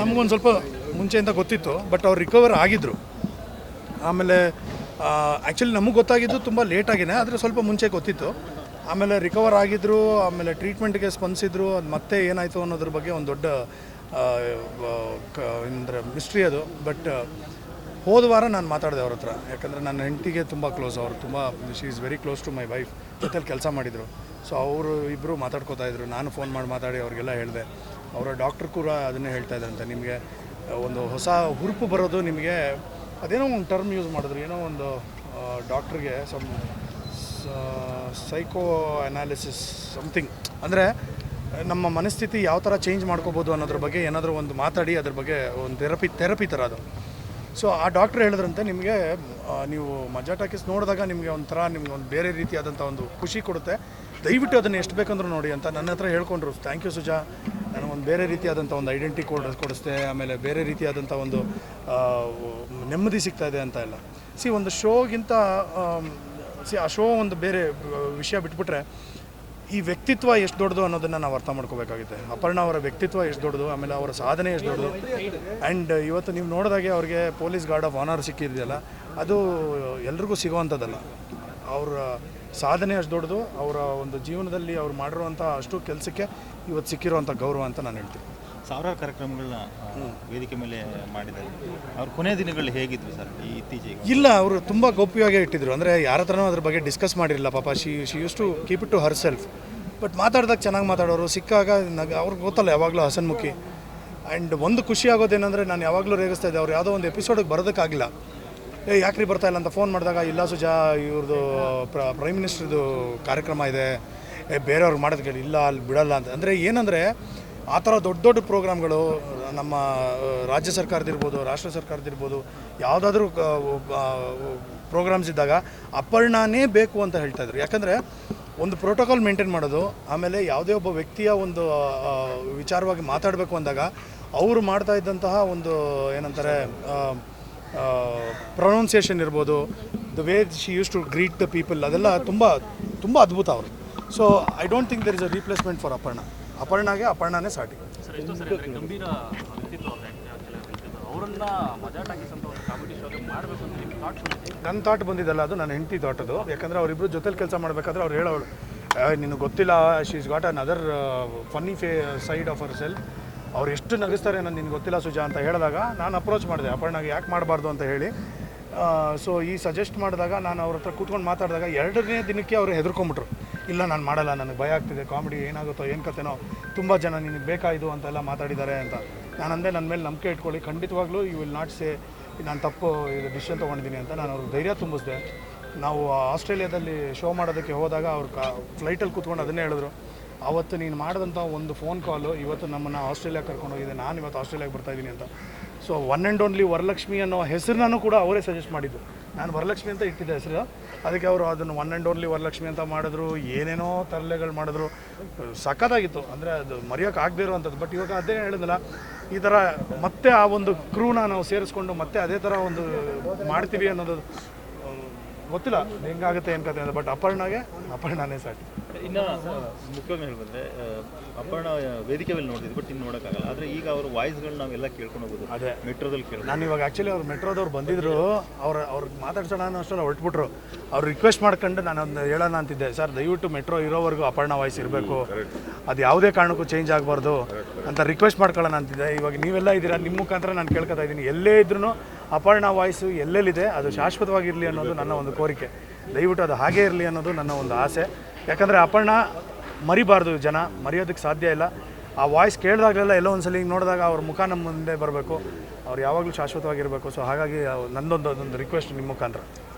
ನಮಗೊಂದು ಸ್ವಲ್ಪ ಮುಂಚೆಯಿಂದ ಗೊತ್ತಿತ್ತು ಬಟ್ ಅವ್ರು ರಿಕವರ್ ಆಗಿದ್ದರು ಆಮೇಲೆ ಆ್ಯಕ್ಚುಲಿ ನಮಗೆ ಗೊತ್ತಾಗಿದ್ದು ತುಂಬ ಲೇಟಾಗಿನೇ ಆದರೆ ಸ್ವಲ್ಪ ಮುಂಚೆ ಗೊತ್ತಿತ್ತು. ಆಮೇಲೆ ರಿಕವರ್ ಆಗಿದ್ದರು ಆಮೇಲೆ ಟ್ರೀಟ್ಮೆಂಟ್ಗೆ ಸ್ಪಂದಿಸಿದ್ರು, ಅದು ಮತ್ತೆ ಏನಾಯಿತು ಅನ್ನೋದ್ರ ಬಗ್ಗೆ ಒಂದು ದೊಡ್ಡ ಅಂದರೆ ಮಿಸ್ಟ್ರಿ ಅದು. ಬಟ್ ಹೋದ ವಾರ ನಾನು ಮಾತಾಡಿದೆ ಅವ್ರ ಹತ್ರ, ಯಾಕಂದರೆ ನನ್ನ ಹೆಂಡತಿಗೆ ತುಂಬ ಕ್ಲೋಸ್ ಅವರು ತುಂಬ she is very close to my wife ಜೊತೆಲಿ ಕೆಲಸ ಮಾಡಿದರು. ಸೊ ಅವರು ಇಬ್ಬರು ಮಾತಾಡ್ಕೋತಾ ಇದ್ರು, ನಾನು ಫೋನ್ ಮಾಡಿ, ಮಾತಾಡಿ ಅವ್ರಿಗೆಲ್ಲ ಹೇಳಿದೆ. ಅವರ ಡಾಕ್ಟ್ರ್ ಕೂಡ ಅದನ್ನೇ ಹೇಳ್ತಾ ಇದ್ದಾರಂತೆ ನಿಮಗೆ ಒಂದು ಹೊಸ ಹುರುಪು ಬರೋದು ನಿಮಗೆ, ಅದೇನೋ ಒಂದು ಟರ್ಮ್ ಯೂಸ್ ಮಾಡಿದ್ರು, ಏನೋ ಒಂದು ಡಾಕ್ಟ್ರಿಗೆ ಸಮ್ ಸೈಕೋ ಅನಾಲಿಸಿಸ್ ಸಮಥಿಂಗ್ ಅಂದರೆ, ನಮ್ಮ ಮನಸ್ಥಿತಿ ಯಾವ ಥರ ಚೇಂಜ್ ಮಾಡ್ಕೋಬೋದು ಅನ್ನೋದ್ರ ಬಗ್ಗೆ ಏನಾದರೂ ಒಂದು ಮಾತಾಡಿ, ಅದ್ರ ಬಗ್ಗೆ ಒಂದು ಥೆರಪಿ ಥೆರಪಿ ಥರ ಅದು. ಸೊ ಆ ಡಾಕ್ಟ್ರ್ ಹೇಳಿದ್ರಂತೆ, ನಿಮಗೆ ನೀವು ಮಜಾ ಟಾಕೀಸ್ ನೋಡಿದಾಗ ನಿಮಗೆ ಒಂಥರ, ನಿಮ್ಗೆ ಒಂದು ಬೇರೆ ರೀತಿಯಾದಂಥ ಒಂದು ಖುಷಿ ಕೊಡುತ್ತೆ. ದಯವಿಟ್ಟು ಅದನ್ನು ಎಷ್ಟು ಬೇಕಂದ್ರೂ ನೋಡಿ ಅಂತ ನನ್ನ ಹತ್ರ ಹೇಳ್ಕೊಂಡ್ರು. Thank you Suja. ನನಗೆ ಒಂದು ಬೇರೆ ರೀತಿಯಾದಂಥ ಒಂದು ಐಡೆಂಟಿ ಕೊಡ, ಕೊಡಿಸ್ದೆ, ಆಮೇಲೆ ಬೇರೆ ರೀತಿಯಾದಂಥ ಒಂದು ನೆಮ್ಮದಿ ಸಿಗ್ತಾ ಇದೆ ಅಂತ ಎಲ್ಲ ಸಿ ಒಂದು ಶೋಗಿಂತ ಸಿ ಆ ಶೋ ಒಂದು ಬೇರೆ ವಿಷಯ ಬಿಟ್ಬಿಟ್ರೆ ಈ ವ್ಯಕ್ತಿತ್ವ ಎಷ್ಟು ದೊಡ್ಡದು ಅನ್ನೋದನ್ನು ನಾವು ಅರ್ಥ ಮಾಡ್ಕೋಬೇಕಾಗುತ್ತೆ. ಅಪರ್ಣ ಅವರ ವ್ಯಕ್ತಿತ್ವ ಎಷ್ಟು ದೊಡ್ಡದು, ಆಮೇಲೆ ಅವರ ಸಾಧನೆ ಎಷ್ಟು ದೊಡ್ಡದು. ಆ್ಯಂಡ್ ಇವತ್ತು ನೀವು ನೋಡಿದಾಗೆ ಅವ್ರಿಗೆ ಪೊಲೀಸ್ ಗಾರ್ಡ್ ಆಫ್ ಆನರ್ ಸಿಕ್ಕಿದೆಯಲ್ಲ, ಅದು ಎಲ್ರಿಗೂ ಸಿಗುವಂಥದ್ದಲ್ಲ. ಅವರ ಸಾಧನೆ ಅಷ್ಟು ದೊಡ್ಡದು. ಅವರ ಒಂದು ಜೀವನದಲ್ಲಿ ಅವ್ರು ಮಾಡಿರುವಂಥ ಅಷ್ಟು ಕೆಲಸಕ್ಕೆ ಇವತ್ತು ಸಿಕ್ಕಿರುವಂಥ ಗೌರವ ಅಂತ ನಾನು ಹೇಳ್ತೀನಿ. ಸಾವಿರಾರು ಕಾರ್ಯಕ್ರಮಗಳನ್ನ ವೇದಿಕೆ ಮೇಲೆ ಮಾಡಿದ್ದಾರೆ. ಅವ್ರ ಕೊನೆ ದಿನಗಳು ಹೇಗಿದ್ರು ಸರ್ ಈ ಇತ್ತೀಚೆಗೆ? ಇಲ್ಲ ಅವರು ತುಂಬ ಗೌಪ್ಯವಾಗಿ ಇಟ್ಟಿದ್ರು. ಅಂದರೆ ಯಾರ ಹತ್ರನೂ ಅದ್ರ ಬಗ್ಗೆ ಡಿಸ್ಕಸ್ ಮಾಡಿರಲಿಲ್ಲ ಪಾಪ. She she used to keep it to herself but ಮಾತಾಡಿದಾಗ ಚೆನ್ನಾಗಿ ಮಾತಾಡೋರು. ಸಿಕ್ಕಾಗ ನಗ ಅವ್ರಿಗೆ ಗೊತ್ತಲ್ಲ ಯಾವಾಗಲೂ ಹಸನ್ಮುಖಿ. ಆ್ಯಂಡ್ ಒಂದು ಖುಷಿ ಆಗೋದೇನೆಂದರೆ ನಾನು ಯಾವಾಗಲೂ ರೇಗಿಸ್ತಾ ಇದ್ದೆ. ಅವ್ರು ಯಾವುದೋ ಒಂದು ಎಪಿಸೋಡಿಗೆ ಬರೋದಕ್ಕಾಗಿಲ್ಲ. ಏ, ಯಾಕ್ರಿ ಬರ್ತಾ ಇಲ್ಲ ಅಂತ ಫೋನ್ ಮಾಡಿದಾಗ, ಇಲ್ಲ ಸುಜಾ ಇವ್ರದ್ದು ಪ್ರ ಪ್ರೈಮ್ ಮಿನಿಸ್ಟ್ರದ್ದು ಕಾರ್ಯಕ್ರಮ ಇದೆ. ಏ, ಬೇರೆಯವ್ರು ಮಾಡೋದು ಕೇಳಿ, ಇಲ್ಲ, ಅಲ್ಲಿ ಬಿಡಲ್ಲ ಅಂತ. ಅಂದರೆ ಏನಂದರೆ, ಆ ಥರ ದೊಡ್ಡ ದೊಡ್ಡ ಪ್ರೋಗ್ರಾಮ್ಗಳು, ನಮ್ಮ ರಾಜ್ಯ ಸರ್ಕಾರದಿರ್ಬೋದು, ರಾಷ್ಟ್ರ ಸರ್ಕಾರದಿರ್ಬೋದು, ಯಾವುದಾದ್ರೂ ಪ್ರೋಗ್ರಾಮ್ಸ್ ಇದ್ದಾಗ ಅಪರ್ಣನೇ ಬೇಕು ಅಂತ ಹೇಳ್ತಾ ಇದ್ರು. ಯಾಕಂದರೆ, ಒಂದು ಪ್ರೋಟೋಕಾಲ್ ಮೇಂಟೈನ್ ಮಾಡೋದು, ಆಮೇಲೆ ಯಾವುದೇ ಒಬ್ಬ ವ್ಯಕ್ತಿಯ ಒಂದು ವಿಚಾರವಾಗಿ ಮಾತಾಡಬೇಕು ಅಂದಾಗ, ಅವರು ಮಾಡ್ತಾ ಇದ್ದಂತಹ ಒಂದು, ಏನಂತಾರೆ ಪ್ರೊನೌನ್ಸಿಯೇಷನ್ ಇರ್ಬೋದು the way she used to greet the people ಅದೆಲ್ಲ ತುಂಬ ತುಂಬ ಅದ್ಭುತ ಅವರು. So I don't think there is a replacement for Aparna. ಅಪರ್ಣಾಗೆ ಅಪರ್ಣನೇ ಸಾಟಿ. ನನ್ನ ಥಾಟ್ ಬಂದಿದ್ದಲ್ಲ ಅದು ನನ್ನ ಹೆಂಡತಿ ಥಾಟ್ ಅದು. ಯಾಕಂದರೆ ಅವರಿಬ್ಬರು ಜೊತೆಲಿ ಕೆಲಸ ಮಾಡಬೇಕಾದ್ರೆ ಅವ್ರು ಹೇಳೋಳು ನಿನಗೆ ಗೊತ್ತಿಲ್ಲ she is got another funny fee side of herself ಅವ್ರು ಎಷ್ಟು ನಗಿಸ್ತಾರೆ ನಾನು ನಿನ್ಗೆ ಗೊತ್ತಿಲ್ಲ ಸುಜಾ ಅಂತ ಹೇಳಿದಾಗ ನಾನು ಅಪ್ರೋಚ್ ಮಾಡಿದೆ. ಅಪರ್ಣಾಗೆ ಯಾಕೆ ಮಾಡಬಾರ್ದು ಅಂತ ಹೇಳಿ. ಸೊ ಈ ಸಜೆಸ್ಟ್ ಮಾಡಿದಾಗ ನಾನು ಅವ್ರ ಹತ್ರ ಕೂತ್ಕೊಂಡು ಮಾತಾಡಿದಾಗ ಎರಡನೇ ದಿನಕ್ಕೆ ಅವರು ಹೆದರ್ಕೊಂಬಿಟ್ರು. ಇಲ್ಲ, ನಾನು ಮಾಡಲ್ಲ, ನನಗೆ ಭಯ ಆಗ್ತಿದೆ ಕಾಮಿಡಿ ಏನಾಗುತ್ತೋ, ಏನು ಕತೆನೋ ತುಂಬ ಜನ ನಿನಗೆ ಬೇಕಾಯಿತು ಅಂತೆಲ್ಲ ಮಾತಾಡಿದ್ದಾರೆ ಅಂತ. ನಾನು ಅಂದೆ ನನ್ನ ಮೇಲೆ ನಂಬಿಕೆ ಇಟ್ಕೊಳ್ಳಿ, ಖಂಡಿತವಾಗ್ಲೂ ಯು ವಿಲ್ ನಾಟ್ ಸೇ ನಾನು ತಪ್ಪು ಇದು ಡಿಸಿಷನ್ ತೊಗೊಂಡಿದ್ದೀನಿ ಅಂತ ನಾನು ಅವ್ರಿಗೆ ಧೈರ್ಯ ತುಂಬಿಸಿದೆ. ನಾವು ಆಸ್ಟ್ರೇಲಿಯಾದಲ್ಲಿ ಶೋ ಮಾಡೋದಕ್ಕೆ ಹೋದಾಗ ಅವ್ರು ಕಾ ಫ್ಲೈಟಲ್ಲಿ ಕೂತ್ಕೊಂಡು ಅದನ್ನೇ ಹೇಳಿದ್ರು. ಆವತ್ತು ನೀನು ಮಾಡಿದಂಥ ಒಂದು ಫೋನ್ ಕಾಲು ಇವತ್ತು ನಮ್ಮನ್ನು ಕರ್ಕೊಂಡು ಹೋಗಿದೆ. ನಾನು ಇವತ್ತು ಆಸ್ಟ್ರೇಲಿಯಾಗೆ ಬರ್ತಾ ಇದ್ದೀನಿ ಅಂತ. So one and only Varalakshmi ಅನ್ನೋ ಹೆಸರನ್ನು ಕೂಡ ಅವರೇ ಸಜೆಸ್ಟ್ ಮಾಡಿದ್ದು. ನಾನು ವರಲಕ್ಷ್ಮಿ ಅಂತ ಇಟ್ಟಿದ್ದೆ ಹೆಸರು. ಅದಕ್ಕೆ ಅವರು ಅದನ್ನು ಒನ್ ಆ್ಯಂಡ್ ಓನ್ಲಿ ವರಲಕ್ಷ್ಮಿ ಅಂತ ಮಾಡಿದ್ರು, ಏನೇನೋ ತರಲೆಗಳು ಮಾಡಿದ್ರು. ಸಖತ್ತಾಗಿತ್ತು. ಅಂದರೆ ಅದು ಆಗದೇ ಇರುವಂಥದ್ದು. ಬಟ್ ಇವಾಗ ಅದೇ ಹೇಳಿದಲ್ಲ, ಈ ಥರ ಮತ್ತೆ ಆ ಒಂದು ಕ್ರೂನ ನಾವು ಸೇರಿಸ್ಕೊಂಡು ಮತ್ತೆ ಅದೇ ಥರ ಒಂದು ಮಾಡ್ತೀವಿ ಅನ್ನೋದು ಗೊತ್ತಿಲ್ಲ ಹೆಂಗಾಗುತ್ತೆ ಏನು ಕತೆ ಅಂತ ಬಟ್ ಅಪರ್ಣಾಗೆ ಅಪರ್ಣಾನೇ ಸಾಟಿ ಇನ್ನು ಮುಖ್ಯವಾಗಿ ಹೇಳ್ಬಂದ್ರೆ ಅಪರ್ಣ ವೇದಿಕೆ ಮೇಲೆ ನೋಡಿದ್ವಿ ಬಟ್ ಇನ್ನು ನೋಡೋಕ್ಕಾಗಲ್ಲ ಆದರೆ ಈಗ ಅವ್ರ ವಾಯ್ಸ್ಗಳು ನಾವೆಲ್ಲ ಕೇಳ್ಕೊಂಡು ಹೋಗೋದು ಅದೇ. ಮೆಟ್ರೋದಲ್ಲಿ ಕೇಳಿ ನಾನು ಇವಾಗ ಆ್ಯಕ್ಚುಲಿ ಅವ್ರು ಮೆಟ್ರೋದವ್ರು ಬಂದಿದ್ರು ಅವ್ರು ಅವ್ರಿಗೆ ಮಾತಾಡ್ಸೋಣ ಅನ್ನೋ ಅಷ್ಟರಲ್ಲಿ ಹೊರಟ್ಬಿಟ್ರು. ಅವ್ರು ರಿಕ್ವೆಸ್ಟ್ ಮಾಡ್ಕೊಂಡು ನಾನು ಅದನ್ನ ಹೇಳೋಣ ಅಂತಿದ್ದೆ ಸರ್ ದಯವಿಟ್ಟು ಮೆಟ್ರೋ ಇರೋವರೆಗೂ ಅಪರ್ಣ ವಾಯ್ಸ್ ಇರಬೇಕು. ಅದು ಯಾವುದೇ ಕಾರಣಕ್ಕೂ ಚೇಂಜ್ ಆಗಬಾರ್ದು ಅಂತ ರಿಕ್ವೆಸ್ಟ್ ಮಾಡ್ಕೊಳ್ಳೋಣ ಅಂತಿದ್ದೆ. ಇವಾಗ ನೀವೆಲ್ಲ ಇದ್ದೀರಾ ನಿಮ್ಮ ಮುಖಾಂತರ ನಾನು ಕೇಳ್ಕೊತಾ ಇದ್ದೀನಿ. ಎಲ್ಲೇ ಇದ್ರೂ ಅಪರ್ಣ ವಾಯ್ಸು ಎಲ್ಲೆಲ್ಲಿದೆ? ಅದು ಶಾಶ್ವತವಾಗಿರಲಿ ಅನ್ನೋದು ನನ್ನ ಒಂದು ಕೋರಿಕೆ. ದಯವಿಟ್ಟು ಅದು ಹಾಗೇ ಇರಲಿ ಅನ್ನೋದು ನನ್ನ ಒಂದು ಆಸೆ. ಯಾಕಂದರೆ ಅಪರ್ಣ ಮರಿಬಾರ್ದು ಜನ, ಮರೆಯೋದಕ್ಕೆ ಸಾಧ್ಯ ಇಲ್ಲ. ಆ ವಾಯ್ಸ್ ಕೇಳಿದಾಗಲೆಲ್ಲ ಎಲ್ಲೋ ಒಂದ್ಸಲ ಹಿಂಗೆ ನೋಡಿದಾಗ ಅವ್ರ ಮುಖ ನಮ್ಮ ಮುಂದೆ ಬರಬೇಕು. ಅವ್ರು ಯಾವಾಗಲೂ ಶಾಶ್ವತವಾಗಿರಬೇಕು. ಸೊ ಹಾಗಾಗಿ ನಂದೊಂದು, ಅದೊಂದು ರಿಕ್ವೆಸ್ಟ್ ನಿಮ್ಮ ಮುಖಾಂತರ.